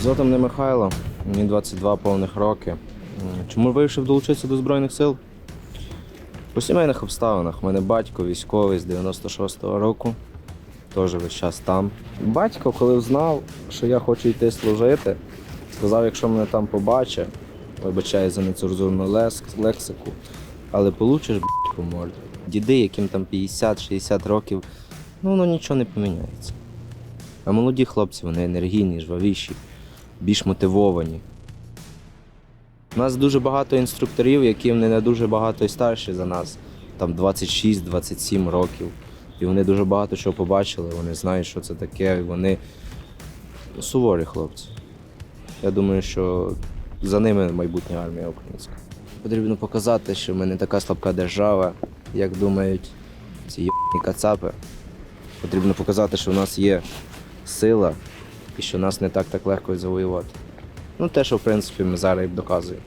Звати мене Михайло, мені 22 повних роки. Чому вирішив долучитися до Збройних сил? По сімейних обставинах. У мене батько військовий з 96-го року, теж весь час там. Батько, коли знав, що я хочу йти служити, сказав, якщо мене там побачить, вибачаю за нецензурну лексику, але получиш батьку морду. Діди, яким там 50-60 років, ну воно нічого не поміняється. А молоді хлопці, вони енергійні, жвавіші, більш мотивовані. У нас дуже багато інструкторів, вони не дуже багато і старші за нас, там 26-27 років. І вони дуже багато чого побачили, вони знають, що це таке, і вони ну, суворі хлопці. Я думаю, що за ними майбутня армія українська. Потрібно показати, що ми не така слабка держава, як думають ці кацапи. Потрібно показати, що в нас є сила і що нас не так так легко завоювати. Ну, те, що в принципі ми зараз і доказуємо.